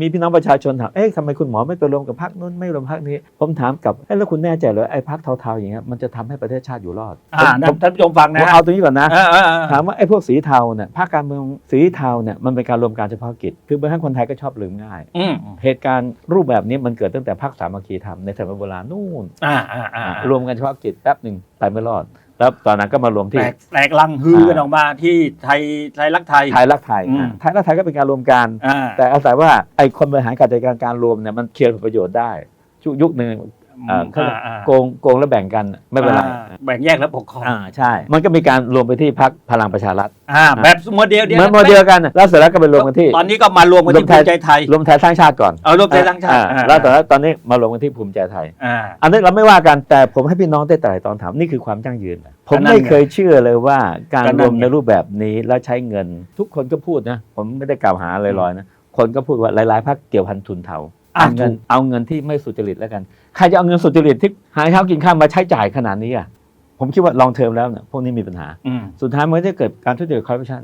มีพี่น้องประชาชนถาม เอ๊ะทำไมคุณหมอไม่ไปรวมกับพรรคนู้นไม่รวมพรรคนี้ ผมถามกลับเอ๊ะแล้วคุณแน่ใจเหรอไอ้พรรคเทาๆอย่างเงี้ยมันจะทำให้ประเทศชาติอยู่รอดอ่าผมท่านท่านผู้ชมฟังผมนะเอาตรงนี้ก่อนนะเออเออเออถามว่าไอ้พวกสีเทาเนี่ยภาคการเมืองสีเทาเนี่ยมันเป็นการรวมการเฉพาะกิจ คือบางครั้งคนไทยก็ชอบลืมง่ายอืมเหตุการณ์รูปแบบนี้มันเกิดตั้งแต่พรรคสามัคคีธรรมในสมัยโบราณนู่นอ่าอ่าอ่าอ่ารวมกันเฉพาะกิจแป๊บหนึ่งไปไม่รอด แล้วตอนนั้นก็มารวมแตที่กแตกลังฮือกันออกมาที่ไทยไทยรักไทย ไทยรักไทยอืมอะไทยรักไทยก็เป็นการรวมกัน อ่า แต่อาศัยว่าไอ้คนบริหารการจัดการการรวมเนี่ยมันเคลียร์ผลประโยชน์ได้ชุยุคหนึ่ง เอ่อเขาเรียกอ่าโกงโกงแล้วแบ่งกันไม่เป็นไรอ่าแบ่งแยกและปกครองอ่าใช่ มันก็มีการรวมไปที่พักพลังประชารัฐอ่าแบบโมเดลเดียวเหมือนโมเดลกันน่ะแล้วเสร็จแล้วก็ไปรวมกันที่ ตอนนี้ก็มารวมกันที่รวมไทภูยมิใจไทย รวมไทยสร้างชาติก่อนเอารวมไทยทั้งชาติอ่าแล้วตอนนั้นตอนนี้มารวมกันที่ภูมิใจไทยอ่าอันนี้เราไม่ว่ากันแต่ผมให้พี่น้องได้ไตร่ตรองถามนี่คือความยั่งยืนนะผมก็นั่นไม่ไงเคยเชื่อเลยว่าการก็นั่นรวมในไงรูปแบบนี้แล้วใช้เงิน ทุกคนก็พูดนะผมไม่ได้กล่าวหาลอยๆนะคนก็พูดว่าหลายๆพรรคเกี่ยวพันทุนเทาอะ เอาเงินถูกเอาเงินที่ไม่สุจริตแล้วกันใครจะเอาเงินสุจริตที่หาเช้ากินข้าวมาใช้จ่ายขนาดนี้อะผมคิดว่าลองเทอมแล้วเนี่ยพวกนี้มีปัญหาอืมสุดท้ายมันก็จะเกิดการทุจริตคอร์รัปชัน